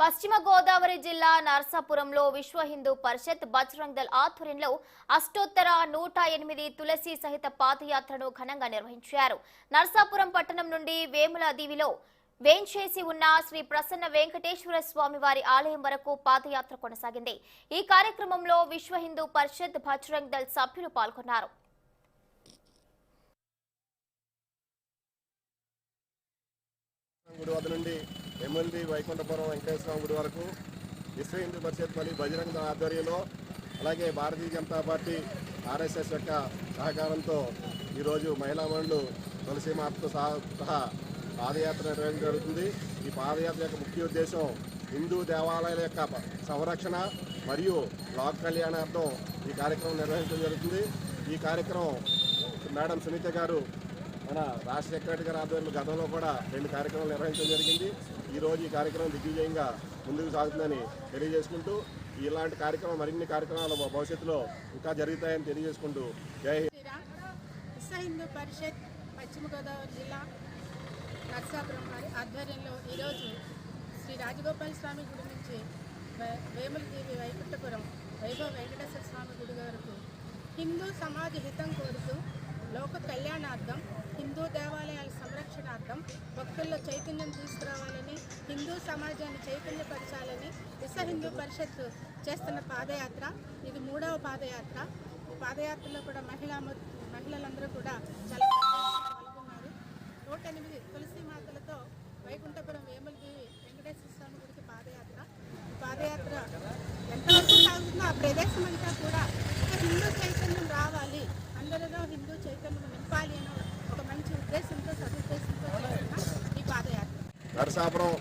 పశ్చిమ గోదావరి జిల్లా నర్సాపురంలో విశ్వ హిందూ పరిషత్ బజరంగ్ దళ్ ఆధ్వర్యంలో అష్టోత్తర నూట ఎనిమిది తులసి సహిత పాదయాత్రను ఘనంగా నిర్వహించారు. నర్సాపురం పట్టణం నుండి వేముల దీవిలో వేంచేసి ఉన్న శ్రీ ప్రసన్న వెంకటేశ్వర స్వామి వారి ఆలయం వరకు పాదయాత్ర కొనసాగింది. ఈ కార్యక్రమంలో విశ్వ హిందూ పరిషత్ బజరంగ్ దళ్ సభ్యులు పాల్గొన్నారు. గుడి వద్ద నుండి ఎమ్మెల్యే వైకుంఠపురం వెంకటేశ్వర గుడి వరకు విశ్వ హిందూ పరిషత్ మరియు బజరంగ ఆధ్వర్యంలో అలాగే భారతీయ జనతా పార్టీ ఆర్ఎస్ఎస్ యొక్క సహకారంతో ఈరోజు మహిళా మండలు తులసి మాతతో సహా సహా పాదయాత్ర నిర్వహించడం జరుగుతుంది. ఈ పాదయాత్ర యొక్క ముఖ్య ఉద్దేశం హిందూ దేవాలయాల యొక్క సంరక్షణ మరియు లోక కళ్యాణార్థం ఈ కార్యక్రమం నిర్వహించడం జరుగుతుంది. ఈ కార్యక్రమం మేడం సునీత గారు మన రాష్ట్ర సెక్రటరీ గారి ఆధ్వర్యంలో గతంలో కూడా రెండు కార్యక్రమాలు నిర్వహించడం జరిగింది. ఈరోజు ఈ కార్యక్రమం దిగ్విజయంగా ముందుకు సాగుతుందని తెలియజేసుకుంటూ ఇలాంటి కార్యక్రమం మరిన్ని కార్యక్రమాలు భవిష్యత్తులో ఇంకా జరుగుతాయని తెలియజేసుకుంటూ జై హిందూ. పరిషత్ పశ్చిమ గోదావరి జిల్లా నర్సాపురం వారి ఆధ్వర్యంలో ఈరోజు శ్రీ రాజగోపాల స్వామి గుడి నుంచి వేములదేవి వైకుంఠపురం వైభవ వెంకటేశ్వర స్వామి గుడి వరకు హిందూ సమాజ హితం కోరుతూ లోక కళ్యాణార్థం హిందూ దేవాలయాల సంరక్షణార్థం భక్తుల్లో చైతన్యం తీసుకురావాలని హిందూ సమాజాన్ని చైతన్యపరచాలని విశ్వ హిందూ పరిషత్ చేస్తున్న పాదయాత్ర. ఇది మూడవ పాదయాత్ర. ఈ పాదయాత్రలో కూడా మహిళా మహిళలందరూ కూడా చాలా పాల్గొన్నారు. నూట ఎనిమిది తులసి మాతలతో వైకుంఠపురం వేములదేవి వెంకటేశ్వర స్వామి గుడికి పాదయాత్ర. పాదయాత్ర ఎంతవరకు సాగుతుందో ఆ ప్రదేశం అంతా కూడా நரசாபுரம்